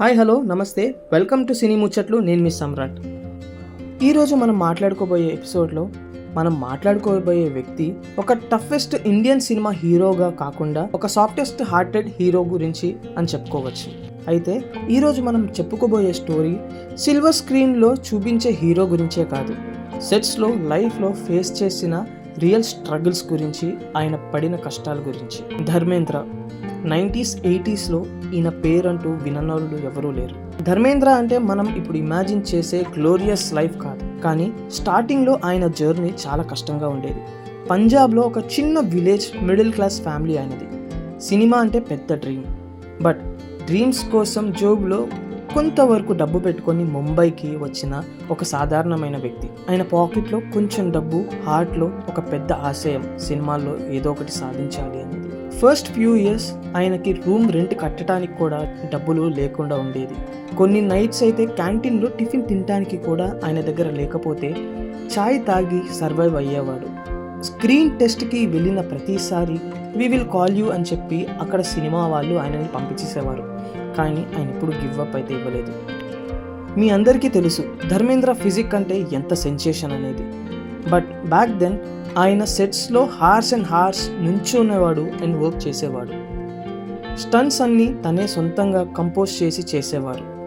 Hi hello నమస్తే. Welcome to Cine Muchatlu. నేను మీ సమ్రాట్. ఈరోజు మనం మాట్లాడుకోబోయే ఎపిసోడ్లో మనం మాట్లాడుకోబోయే వ్యక్తి ఒక టఫెస్ట్ ఇండియన్ సినిమా హీరోగా కాకుండా ఒక సాఫ్టెస్ట్ హార్టెడ్ హీరో గురించి అని చెప్పుకోవచ్చు. అయితే ఈరోజు మనం చెప్పుకోబోయే స్టోరీ సిల్వర్ స్క్రీన్లో చూపించే హీరో గురించే కాదు. సెట్స్లో లైఫ్లో ఫేస్ చేసిన రియల్ స్ట్రగుల్స్ గురించి ఆయన పడిన కష్టాల గురించి. ధర్మేంద్ర నైంటీస్ ఎయిటీస్లో ఈయన పేరంటూ విననోళ్ళు ఎవరూ లేరు. ధర్మేంద్ర అంటే మనం ఇప్పుడు ఇమాజిన్ చేసే గ్లోరియస్ లైఫ్ కాదు. కానీ స్టార్టింగ్లో ఆయన జర్నీ చాలా కష్టంగా ఉండేది. పంజాబ్లో ఒక చిన్న విలేజ్ మిడిల్ క్లాస్ ఫ్యామిలీ ఆయనది. సినిమా అంటే పెద్ద డ్రీమ్ బట్ డ్రీమ్స్ కోసం జోబ్లో కొంతవరకు డబ్బు పెట్టుకొని ముంబైకి వచ్చిన ఒక సాధారణమైన వ్యక్తి. ఆయన పాకెట్లో కొంచెం డబ్బు హార్ట్లో ఒక పెద్ద ఆశయం సినిమాల్లో ఏదో ఒకటి సాధించాలి అనేది ఫస్ట్ ఫ్యూ ఇయర్స్ ఆయనకి రూమ్ రెంట్ కట్టడానికి కూడా డబ్బులు లేకుండా ఉండేది. కొన్ని నైట్స్ అయితే క్యాంటీన్లో టిఫిన్ తినడానికి కూడా ఆయన దగ్గర లేకపోతే చాయ్ తాగి సర్వైవ్ అయ్యేవాడు. స్క్రీన్ టెస్ట్కి వెళ్ళిన ప్రతిసారి వి విల్ కాల్ యూ అని చెప్పి అక్కడ సినిమా వాళ్ళు ఆయనని పంపించేసేవారు. కానీ ఆయన ఇప్పుడు గివ్ అప్ అయితే ఇవ్వలేదు. మీ అందరికీ తెలుసు ధర్మేంద్ర ఫిజిక్ అంటే ఎంత సెన్సేషన్ అనేది. బట్ బ్యాక్ దెన్ ఆయన సెట్స్లో హార్స్ అండ్ హార్స్ నుంచునేవాడు అండ్ వర్క్ చేసేవాడు. స్టన్స్ అన్నీ తనే సొంతంగా కంపోజ్ చేసి చేసేవారు.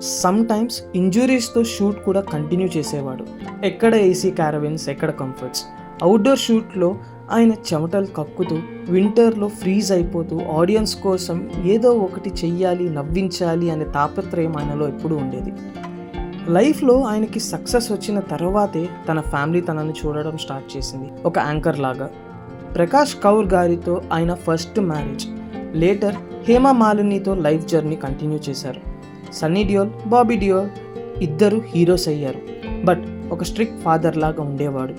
సమ్ టైమ్స్ ఇంజురీస్తో షూట్ కూడా కంటిన్యూ చేసేవాడు. ఎక్కడ ఏసీ క్యారవిన్స్ ఎక్కడ కంఫర్ట్స్ అవుట్డోర్ షూట్లో ఆయన చెమటలు కక్కుతూ వింటర్లో ఫ్రీజ్ అయిపోతూ ఆడియన్స్ కోసం ఏదో ఒకటి చెయ్యాలి నవ్వించాలి అనే తాపత్రయం ఆయనలో ఎప్పుడూ ఉండేది. లైఫ్లో ఆయనకి సక్సెస్ వచ్చిన తర్వాతే తన ఫ్యామిలీ తనని చూడడం స్టార్ట్ చేసింది. ఒక యాంకర్ లాగా. ప్రకాష్ కౌర్ గారితో ఆయన ఫస్ట్ మ్యారేజ్. లేటర్ హేమ మాలినితో లైఫ్ జర్నీ కంటిన్యూ చేశారు. సన్నీ డియోల్ బాబీ డియోల్ ఇద్దరు హీరోస్ అయ్యారు. బట్ ఒక స్ట్రిక్ట్ ఫాదర్ లాగా ఉండేవాడు.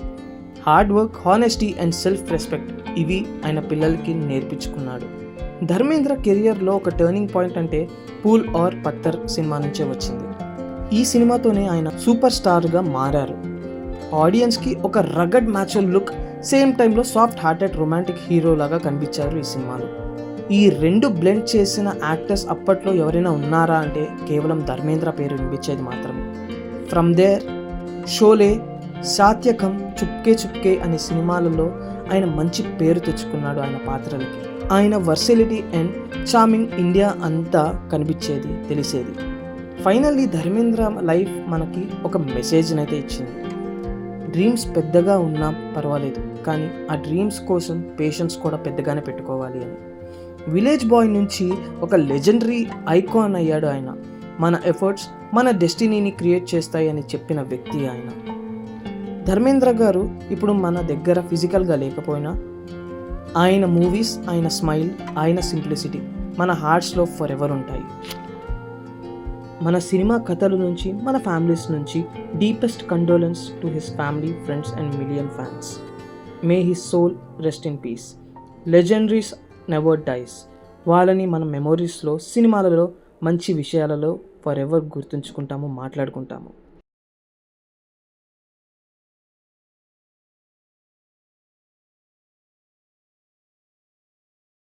Hard work honesty and self respect ఇవి ఆయన పిల్లలకి నేర్పించుకున్నాడు. ధర్మేంద్ర కెరియర్లో ఒక టర్నింగ్ పాయింట్ అంటే పూల్ ఆర్ పత్తర్ సినిమా నుంచే వచ్చింది. ఈ సినిమాతోనే ఆయన సూపర్ స్టార్గా మారారు. ఆడియన్స్కి ఒక రగడ్ మ్యాచువల్ లుక్ సేమ్ టైంలో సాఫ్ట్ హార్టెడ్ రొమాంటిక్ హీరో లాగా కనిపించారు ఈ సినిమాలో. ఈ రెండు బ్లెండ్ చేసిన యాక్టర్స్ అప్పట్లో ఎవరైనా ఉన్నారా అంటే కేవలం ధర్మేంద్ర పేరు వినిపించేది మాత్రమే. ఫ్రమ్ దేర్ షోలే సాత్యకం చుప్కే చుప్కే అనే సినిమాలలో ఆయన మంచి పేరు తెచ్చుకున్నాడు ఆయన పాత్రలకి. ఆయన వర్సిలిటీ అండ్ చామింగ్ ఇండియా అంతా కనిపించేది తెలిసేది. ఫైనల్లీ ధర్మేంద్ర లైఫ్ మనకి ఒక మెసేజ్ని అయితే ఇచ్చింది. డ్రీమ్స్ పెద్దగా ఉన్నా పర్వాలేదు కానీ ఆ డ్రీమ్స్ కోసం పేషెన్స్ కూడా పెద్దగానే పెట్టుకోవాలి అని. విలేజ్ బాయ్ నుంచి ఒక లెజెండరీ ఐకాన్ అయ్యాడు ఆయన. మన ఎఫర్ట్స్ మన డెస్టినీని క్రియేట్ చేస్తాయి అని చెప్పిన వ్యక్తి ఆయన. ధర్మేంద్ర గారు ఇప్పుడు మన దగ్గర ఫిజికల్గా లేకపోయినా ఆయన మూవీస్ ఆయన స్మైల్ ఆయన సింప్లిసిటీ మన హార్ట్స్లో ఫర్ ఎవర్ ఉంటాయి. మన సినిమా కథల నుంచి మన ఫ్యామిలీస్ నుంచి deepest condolence to his family friends and million fans may his soul rest in peace legendaries never dies వాళ్ళని మన మెమొరీస్లో సినిమాలలో మంచి విషయాలలో ఫర్ ఎవర్ గుర్తుంచుకుంటాము మాట్లాడుకుంటాము.